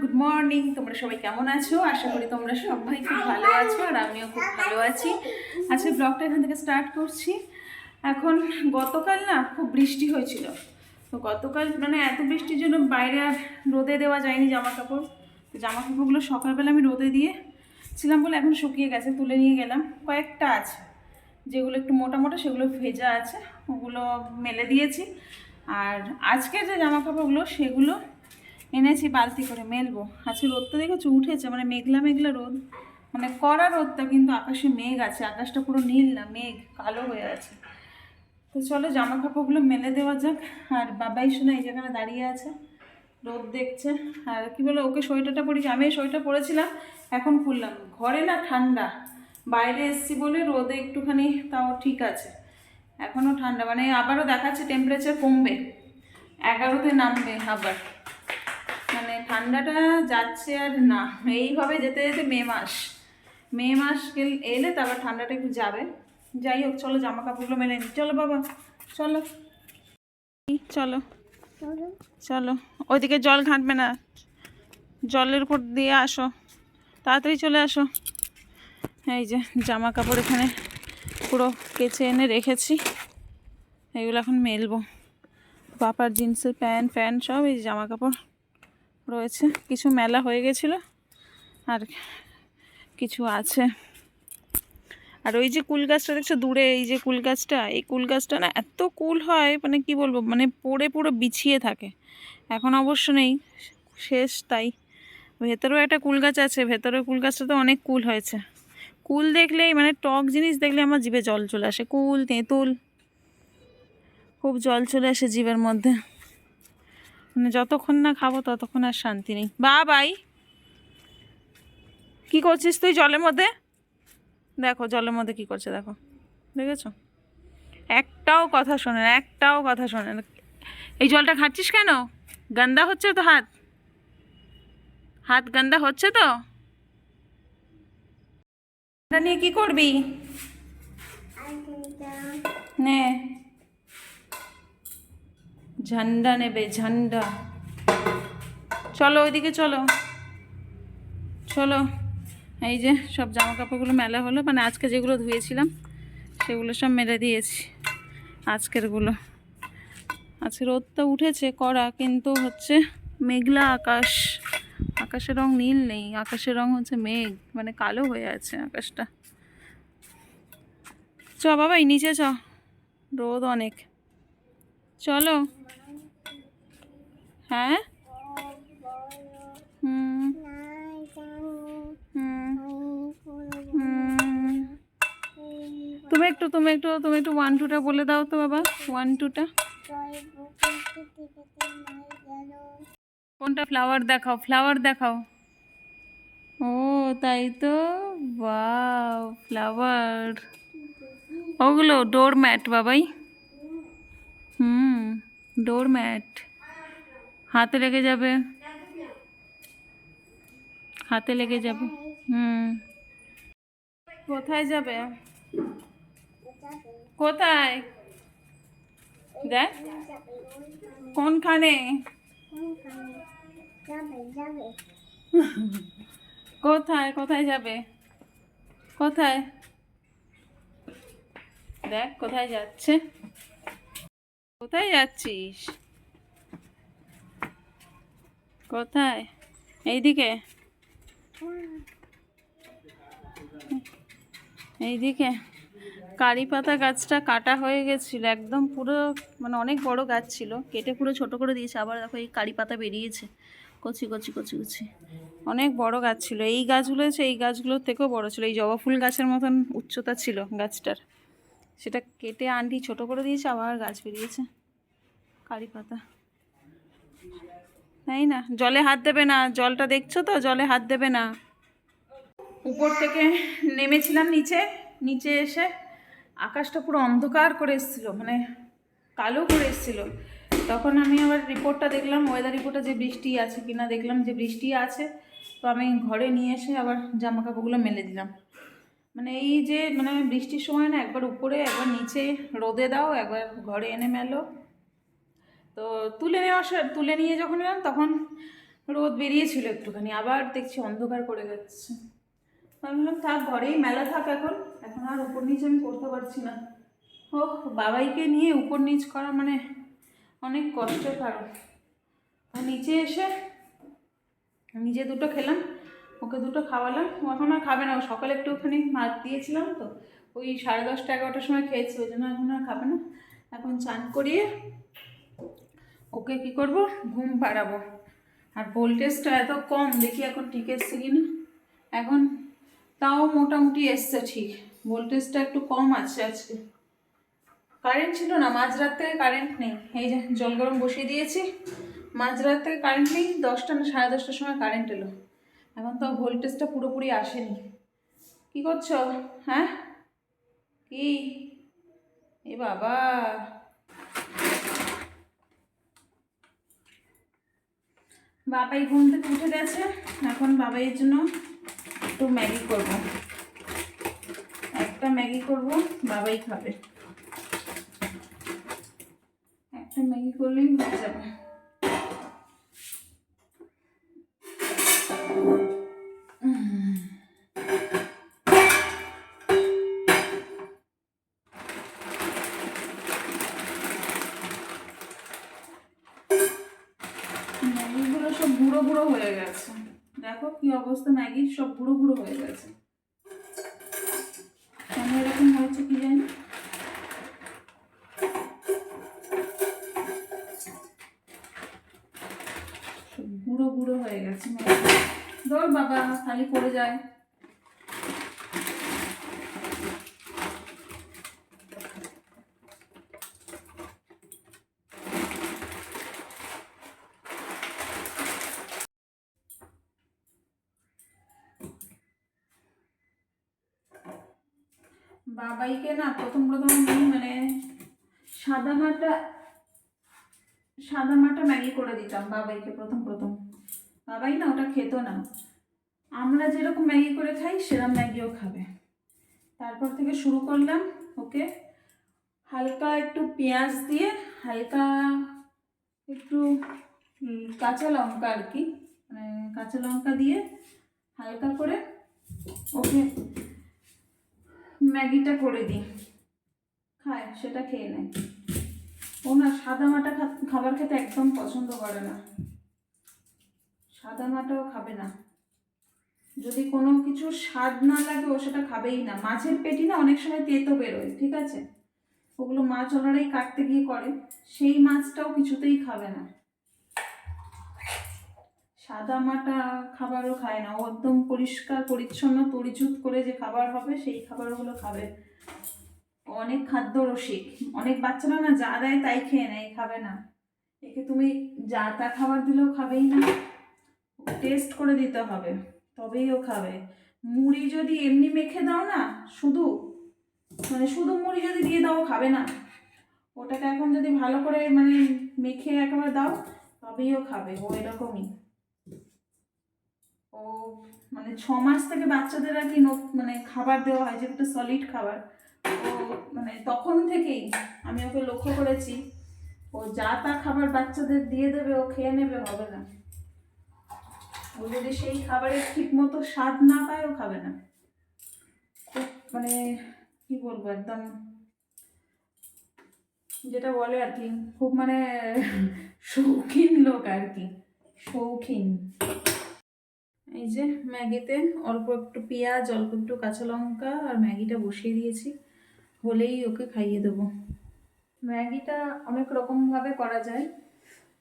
Good morning তোমরা সবাই কেমন আছো? আশা করি তোমরা সবাই খুব ভালো আছো আর আমিও খুব ভালো আছি। আজকে ব্লগটা এখান থেকে স্টার্ট করছি। এখন গতকাল না খুব বৃষ্টি হয়েছিল। তো গতকাল মানে এত বৃষ্টির জন্য বাইরে আর রোদে দেওয়া যায়নি জামা কাপড় তো জামা কাপড়গুলো সকালবেলা আমি রোদে দিয়ে ছিলাম বলে এখন শুকিয়ে গেছে, তুলে নিয়ে গেলাম। কয়েকটা আছে, যেগুলো একটু মোটা মোটা, সেগুলো ভেজা আছে, ওগুলো মেলে দিয়েছি। আর আজকে যে জামা কাপড়গুলো সেগুলো এনেছি বালতি করে, মেলবো। আজকে রোদটা দেখেছ? উঠেছে মানে মেঘলা মেঘলা রোদ। মানে কড়া রোদটা, কিন্তু আকাশে মেঘ আছে। আকাশটা পুরো নীল না, মেঘ, কালো হয়ে আছে। তো চলো জামা কাপড়গুলো মেলে দেওয়া যাক। আর বাবাই শোনা এই যেখানে দাঁড়িয়ে আছে, রোদ দেখছে। আর কি বলে, ওকে সোয়েটারটা পরেছি আমি এই সোয়েটার পরেছিলাম, এখন খুললাম। ঘরে না ঠান্ডা। বাইরে এসছি বলে রোদে একটুখানি, তাও ঠিক আছে। এখনও ঠান্ডা মানে আবারও দেখাচ্ছে টেম্পারেচার কমবে। এগারোতে নামবে আবার। ঠান্ডাটা যাচ্ছে আর না, এইভাবে যেতে যেতে মে মাস মে মাস এলে তারপর ঠান্ডাটা একটু যাবে। যাই হোক, চলো জামা কাপড়গুলো মেলে নি। চলো বাবা, চলো। চলো। চলো। ওইদিকে জল ঘাঁটবে না। জলের উপর দিয়ে আসো। তাড়াতাড়ি চলে আসো। এই যে জামা কাপড় এখানে পুরো কেচে এনে রেখেছি। এগুলো এখন মেলবো। বাপার জিন্সের প্যান্ট, ফ্যান্ট সব এই জামা কাপড় রয়েছে। কিছু মেলা হয়ে গেছিল আর কিছু আছে। আর ওই যে কুল গাছটা দেখছ দূরে, এই যে কুল গাছটা, এই কুল গাছটা না এত কুল হয় মানে কি বলব মানে পড়ে পুরো বিছিয়ে থাকে। এখন অবশ্য নেই, শেষ তাই। ভেতরেও একটা কুল গাছ আছে, ভেতরের কুল গাছটা তো অনেক কুল হয়েছে। কুল দেখলেই মানে টক জিনিস দেখলে আমার জিভে জল চলে আসে। কুল, তেঁতুল, খুব জল চলে আসে জিভের মধ্যে। মানে যতক্ষণ না খাব ততক্ষণ আর শান্তি নেই। বা বাই। কি করছিস তুই জলের মধ্যে? দেখো, জলের মধ্যে কি করছে দেখো। দেখেছ? একটাও কথা শোনে না, একটাও কথা শোনে না। এই জলটা খাচ্ছিস কেন? গান্দা হচ্ছে তো হাত। হাত গান্দা হচ্ছে তো? নিয়ে কি করবি? নে। ঝান্ডা নেবে, ঝান্ডা। চলো, ওইদিকে চলো। চলো। এই যে সব জামা কাপড়গুলো মেলা হলো মানে আজকে যেগুলো ধুয়েছিলাম, সেগুলো সব মেলে দিয়েছি, আজকেরগুলো। আজকে রোদটা উঠেছে কড়া, কিন্তু হচ্ছে মেঘলা আকাশ। আকাশের রং নীল নেই, আকাশের রং হচ্ছে মেঘ মানে কালো হয়ে আছে আকাশটা। চ বাবাই, নিচে চ। রোদ অনেক। চলো। হ্যাঁ? তুমি একটু তুমি একটু তুমি একটু ওয়ান টুটা বলে দাও তো বাবা ওয়ান টুটা কোনটা? ফ্লাওয়ার দেখাও ফ্লাওয়ার দেখাও। ও, তাই তো? বাও ফ্লাওয়ার ওগুলো ডোর ম্যাট বাবাই। হুম ডোর ম্যাট হাতে লেগে যাবে? হাতে লেগে যাবে। হুম। কোথায় যাবে? কোথায়? দেখ। কোনখানে? কোথায়? কোথায় যাবে? কোথায়? দেখ, কোথায় যাচ্ছে? কোথায় যাচ্ছিস? কোথায়? এইদিকে? এইদিকে? কারি পাতা গাছটা কাটা হয়ে গেছিল, একদম পুরো মানে অনেক বড় গাছ ছিল, কেটে পুরো ছোট করে দিয়েছে, আবার দেখো এই কারি পাতা বেরিয়েছে, কচি কচি কচি কচি। অনেক বড় গাছ ছিল, এই গাছগুলো হচ্ছে এই গাছগুলোর থেকেও বড় ছিল, এই জবা ফুল গাছের মতন উচ্চতা ছিল গাছটার। সেটা কেটে আন্টি ছোট করে দিয়েছে, আবার গাছ বেরিয়েছে কারি পাতা তাই না, জলে হাত দেবে না। জলটা দেখছ তো? জলে হাত দেবে না। উপর থেকে নেমেছিলাম নিচে। নিচে এসে আকাশটা পুরো অন্ধকার করে এসেছিল মানে কালো করে এসেছিল। তখন আমি আবার রিপোর্টটা দেখলাম ওয়েদার রিপোর্টে যে বৃষ্টি আছে কিনা দেখলাম যে বৃষ্টি আছে। তো আমি ঘরে নিয়ে এসে আবার জামা কাপড়গুলো মেলে দিলাম। মানে এই যে মানে বৃষ্টির সময় না, একবার উপরে, একবার নিচে রোদে দাও, একবার ঘরে এনে মেলো। তো তুলে নেওয়া তুলে নিয়ে যখন এলাম, তখন রোদ বেরিয়েছিল একটুখানি, আবার দেখছি অন্ধকার করে যাচ্ছে। আমি বললাম থাক, ঘরেই মেলা থাক এখন এখন আর উপর নিচ আমি করতে পারছি না। ও বাবাইকে নিয়ে উপর নিচ করা মানে অনেক কষ্টের কারণ। আর নিচে এসে নিজে দুটো খেলাম, ওকে দুটো খাওয়ালাম। ও এখন আর খাবে না, ও সকালে একটুখানি ভাত দিয়েছিলাম তো, ওই সাড়ে দশটা, এগারোটার সময় খেয়েছি, ওই জন্য এখন আর খাবে না। এখন চান করিয়ে ওকে কি করব? ঘুম পাড়াবো। আর ভোল্টেজটা এত কম, দেখি এখন ঠিক এসছে কি না? এখন তাও মোটামুটি এসছে ঠিক। ভোল্টেজটা একটু কম আছে আজকে। কারেন্ট ছিল না, মাঝরাত থেকে কারেন্ট নেই। এই যে জল গরম বসিয়ে দিয়েছি, মাঝরাত থেকে কারেন্ট নেই, দশটা না সাড়ে দশটার সময় কারেন্ট এলো। এখন তো ভোল্টেজটা পুরোপুরি আসেনি। কি করছ? হ্যাঁ? কি? এ বাবা! বাবাই ঘুম থেকে উঠে গেছে। এখন বাবাইয়ের জন্য একটু ম্যাগি করব। একটা ম্যাগি করব, বাবাই খাবে। একটা ম্যাগি করলেই হয়ে যাবে। সব গুঁড়ো গুঁড়ো হয়ে গেছে। দেখো কি অবস্থা ম্যাগির সব গুঁড়ো গুঁড়ো হয়ে গেছে। কেন এরকম হয়েছে কি জানি? গুঁড়ো গুঁড়ো হয়ে গেছে। ধর বাবা, খালি পড়ে যায়। বাবাইকে না প্রথম প্রথম আমি মানে সাদা মাটা সাদা মাটা ম্যাগি করে দিতাম বাবাইকে প্রথম প্রথম। বাবাই না ওটা খেত না। আমরা যেরকম ম্যাগি করে খাই সেরকম ম্যাগিও খাবে। তারপর থেকে শুরু করলাম, ওকে। হালকা একটু পেঁয়াজ দিয়ে হালকা একটু কাঁচা লঙ্কা আর কি। মানে কাঁচা লঙ্কা দিয়ে হালকা করে ওকে ম্যাগিটা করে দিই। খায়, সেটা খেয়ে নেয়। ও না, সাদা মাটা খাবার খেতে একদম পছন্দ করে না। সাদা মাটাও খাবে না। যদি কোনো কিছু স্বাদ না লাগে, ও সেটা খাবেই না। মাছের পেটি না, অনেক সময় তেতো বেরোয়, ঠিক আছে? ওগুলো মাছ ওনারাই কাটতে গিয়ে করে। সেই মাছটাও কিছুতেই খাবে না। সাদা মাটা খাবারও খায় না। একদম পরিষ্কার, পরিচ্ছন্ন পরিচুত করে যে খাবার হবে, সেই খাবারগুলো খাবে। অনেক খাদ্য রসিক। অনেক বাচ্চারা না যা দেয় তাই খেয়ে নেয়, খাবে না। একে তুমি যা তা খাবার দিলেও খাবেই না। টেস্ট করে দিতে হবে, তবেই ও খাবে। মুড়ি যদি এমনি মেখে দাও না, শুধু মানে শুধু মুড়ি যদি দিয়ে দাও খাবে না। ওটাকে এখন যদি ভালো করে মানে মেখে একেবারে দাও, তবেই ও খাবে। ও এরকমই। ও মানে ছ মাস থেকে বাচ্চাদের আর কি মানে খাবার দেওয়া হয় যেটা সলিড খাবার। ও মানে তখন থেকেই আমি ওকে লক্ষ্য করেছি। ও যা তা খাবার বাচ্চাদের দিয়ে দেবে, ও খেয়ে নেবে, হবে না। ও যদি সেই খাবারের ঠিক মতো স্বাদ না পায়, ও খাবে না। খুব মানে কি বলব, একদম যেটা বলে আর কি, খুব মানে শৌখিন লোক আর কি, শৌখিন। এই যে ম্যাগিতে অল্প একটু পেঁয়াজ, অল্প একটু কাঁচা লঙ্কা আর ম্যাগিটা বসিয়ে দিয়েছি। হলেই ওকে খাইয়ে দেবো। ম্যাগিটা অনেক রকমভাবে করা যায়।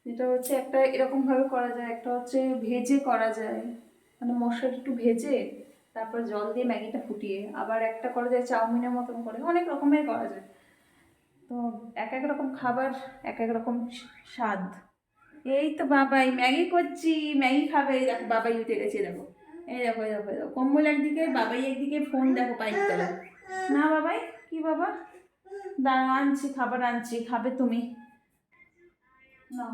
যেটা হচ্ছে একটা এরকমভাবে করা যায়, একটা হচ্ছে ভেজে করা যায়। মানে মশলাটা একটু ভেজে তারপর জল দিয়ে ম্যাগিটা ফুটিয়ে আবার একটা করা যায় চাউমিনের মতন করে। অনেক রকমের করা যায়। তো এক এক রকম খাবার, এক এক রকম স্বাদ। এই তো বাবাই, ম্যাগি করছি, ম্যাগি খাবে। দেখো, বাবাই উঠে গেছে দেখো। এই দেখো এই দেখো দেখো। কম্বল একদিকে, বাবাই একদিকে, ফোন দেখো পাইপ তলা না বাবাই, কি বাবা? দাঁড়া আনছি, খাবার আনছি, খাবে তুমি। নাও।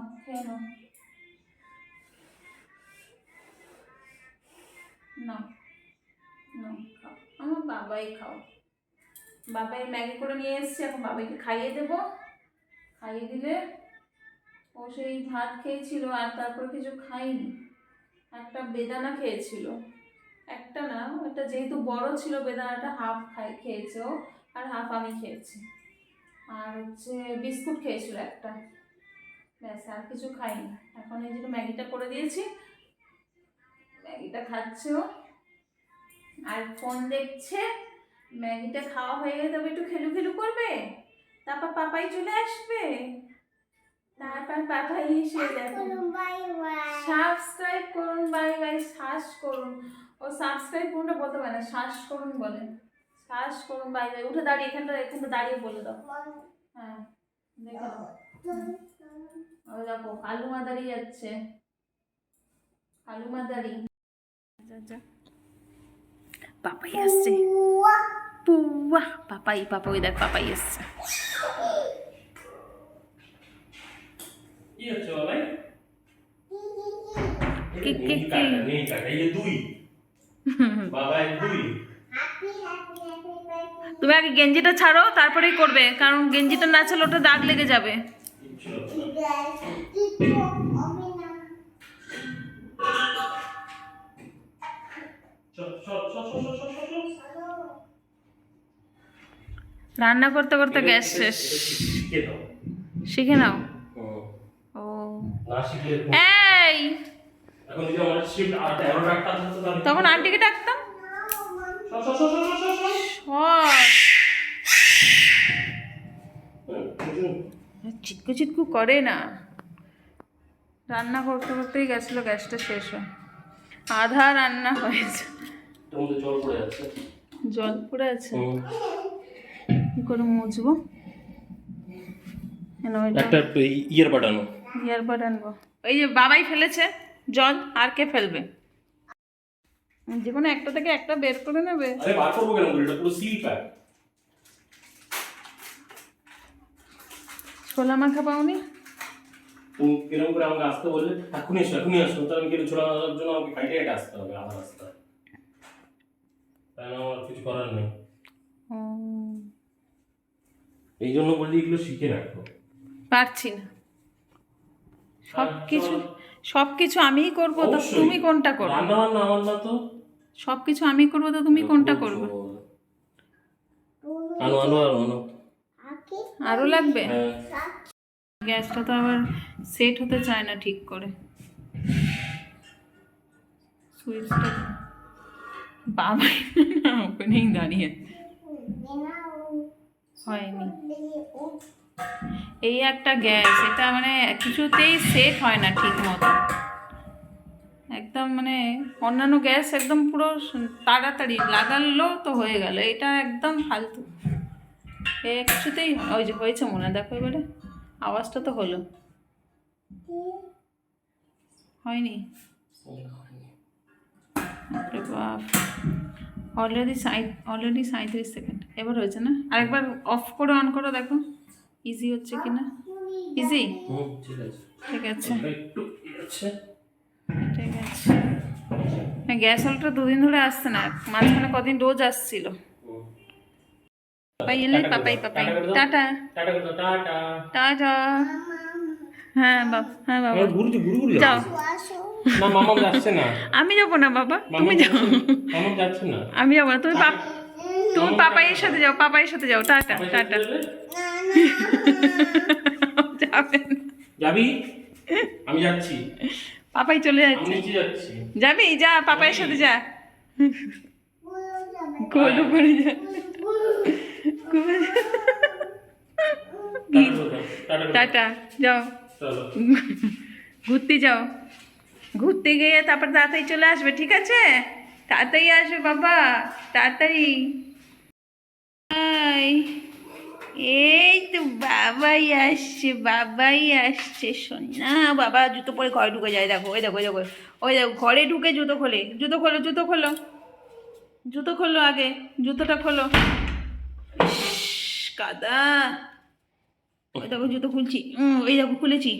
নাও নাও খাও। আমার বাবাই খাও। বাবাই ম্যাগি করে নিয়ে এসছে, এখন বাবাইকে খাইয়ে দেবো। খাইয়ে দিলে ও সেই ভাত খেয়েছিল আর তারপর কিছু খাইনি একটা বেদানা খেয়েছিল। একটা না ওটা যেহেতু বড় ছিল, বেদানাটা হাফ খাই খেয়েছে ও, আর হাফ আমি খেয়েছি। আর হচ্ছে বিস্কুট খেয়েছিল একটা। ব্যাস, আর কিছু খাইনি এখন এই জন্য ম্যাগিটা করে দিয়েছি। ম্যাগিটা খাচ্ছে ও। আর ফোন দেখছে, ম্যাগিটা খাওয়া হয়ে গেলে তবে একটু খেলু খেলু করবে? তারপর পাপাই চলে আসবে? তারপর পাপাই এসে দেখো সাবস্ক্রাইব করুন বাই বাই শ্বাস করুন। ও সাবস্ক্রাইব করুনটা বলতে পারে না শ্বাস করুন বলে। শ্বাস করুন বাই বাই উঠে দাঁড়িয়ে এখানটা এখানটা দাঁড়িয়ে বলে দাও। হ্যাঁ দেখে দাও ওই দেখো কালু মা দাঁড়িয়ে যাচ্ছে। কালু মা দাঁড়িয়ে পাপাই আসছে। পুয়া। পাপাই পাপা ওই দেখ পাপাই আসছে। কি হচ্ছে কি, কি, নেই কি? নেই কাটা, এই দুই। বাবা এই দুই। তুমি আগে গেঞ্জিটা ছাড়ো তারপরেই করবে কারণ গেঞ্জিটা না ছাড়লে ওটা দাগ লেগে যাবে। রান্না করতে করতে গ্যাস শেষ। শিখে নাও। না শিখলে এই। এখন যদি আমার শিফট আর তেরো ডাক্তার থাকতো তাহলে তখন আন্টিকে ডাকতাম। সব হুম, হুম। চিটকু চিটকু করে না। রান্না করতে করতেই গেছিল গ্যাসটা শেষ হয়। আধা রান্না হয়েছে। জল পড়ে যাচ্ছে। জল পড়ে আছে। হুম। কি করে মুছবো? একটা ইয়ের পাঠানো ইয়ারবাড আনব? এই যে বাবাই ফেলেছে জল আর কে ফেলবে? যে কোনো একটা থেকে একটা বের করে নেবে। আরে বার করব কেন এটা পুরো সিল প্যাক ছোলা মাখা পাওনি? তুমি কীরকম করে আমাকে আসতে বললে? এখনই এসো এখনই আসো। তাহলে আমি কেটে ছোড়া আনার জন্য আমাকে হাইটে হেঁটে আসতে হবে আধা রাস্তা। তাই না? আমার কিছু করার নেই। এই জন্য এগুলো শিখে রাখো। পারছি না। সব কিছু সব কিছু আমিই করব তো তুমি কোনটা করবে? রান্না বান্না আমার না তো। সব কিছু আমি করব তো তুমি কোনটা করবে। আনো আনো আনো আনো। আরও লাগবে? হ্যাঁ। গ্যাসটা তো আবার সেট হতে চায় না ঠিক করে। সুইচটা বাবাই না ওখানেই দাঁড়িয়ে। হয়নি। এই একটা গ্যাস, এটা মানে কিছুতেই সেট হয় না ঠিক মতো একদম মানে অন্যান্য গ্যাস একদম পুরো তাড়াতাড়ি লাগালো তো হয়ে গেল, এটা একদম ফালতু। এ কিছুতেই ওই যে হয়েছে মনে দেখো এবারে, আওয়াজটা তো হলো। হয়নি? অলরেডি সাঁই অলরেডি সাঁত্রিশ সেকেন্ড, এবার হয়েছে না? আরেকবার অফ করে অন করো, দেখো। ইজি হচ্ছে কি না ইজি ঠিক আছে। ঠিক আছে। এটা একটু আছে ঠিক আছে। হ্যাঁ গ্যাস হলটা দুদিন ধরে আসছে না। মাঝখানে কদিন রোজ আসছিল। পাপাই এলে পাপাই পাপাই। Tata tata. হ্যাঁ বাবা হ্যাঁ বাবা। আমার ঘুরু ঘুরু ঘুরু যাও। না মামাম যাচ্ছে না। আমি যাব না বাবা। তুমি যাও। মামাম যাচ্ছে না। আমি যাব না। তুমি পাপ তুমি পাপাইয়ের সাথে যাও পাপাইয়ের সাথে যাও টাটা টাটা। যাবে? আমি যাচ্ছি। পাপাই চলে যাচ্ছে। যাবি? যা পাপাইয়ের সাথে যা। কোলো যা। টাটা করে দাও। টাটা যাও। ঘুরতে যাও। ঘুরতে গিয়ে তারপর তাড়াতাড়ি চলে আসবে ঠিক আছে? তাড়াতাড়ি আসবে বাবা। তাড়াতাড়ি। আই, এই তো বাবাই আসছে বাবাই আসছে। সোনা বাবা জুতো পরে ঘরে ঢুকে যায় দেখো ওই দেখো ওই দেখো ওই দেখো ঘরে ঢুকে জুতো খোলে জুতো খোলো জুতো খোলো জুতো খোলো আগে জুতোটা খোলো। কাদা। ওই দেখো জুতো খুলছি ওই দেখো খুলেছি।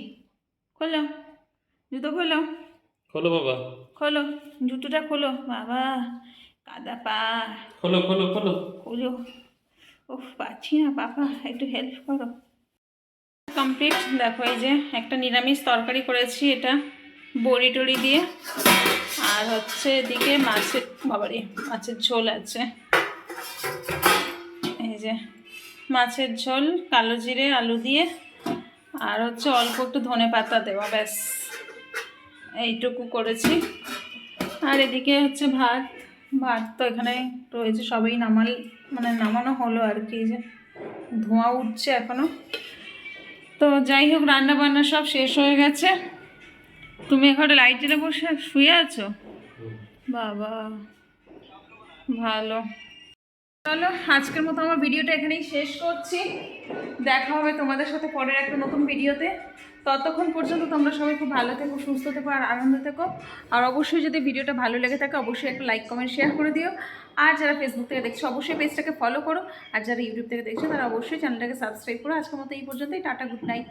খোলো জুতো খোলো। খোলো বাবা। খোলো জুতোটা খোলো বাবা কাদা পা। খোলো খোলো খোলো। খোলো। ওহ পাচ্ছি না, বাবা, একটু হেল্প করো। কমপ্লিট দেখো এই যে একটা নিরামিষ তরকারি করেছি এটা, বড়ি টড়ি দিয়ে। আর হচ্ছে এদিকে মাছের, বাবারে, মাছের ঝোল আছে। এই যে মাছের ঝোল, কালো জিরে, আলু দিয়ে। আর হচ্ছে অল্প একটু ধনে পাতা দেওয়া, ব্যাস। এইটুকু করেছি। আর এদিকে হচ্ছে ভাত ভাত তো এখানে রয়েছে, সবই নামাল মানে নামানো হলো আর কি যে ধোঁয়া উঠছে এখনও। তো যাই হোক রান্না বান্না সব শেষ হয়ে গেছে। তুমি এখানে লাইটে বসে শুয়ে আছো? বাবা ভালো। চলো আজকের মতো আমার ভিডিওটা এখানেই শেষ করছি। দেখা হবে তোমাদের সাথে পরের একটা নতুন ভিডিওতে। ততক্ষণ পর্যন্ত তোমরা সবাই খুব ভালো থেকো, সুস্থ থেকো আর আনন্দ থেকো। আর অবশ্যই যদি ভিডিওটা ভালো লেগে থাকে, অবশ্যই একটা লাইক কমেন্ট শেয়ার করে দিও। আর যারা ফেসবুক থেকে দেখছ, অবশ্যই পেজটাকে ফলো করো। আর যারা ইউটিউব থেকে দেখছ, তারা অবশ্যই চ্যানেলটাকে সাবস্ক্রাইব করো। আজকের মতো এই পর্যন্তই, টাটা গুড নাইট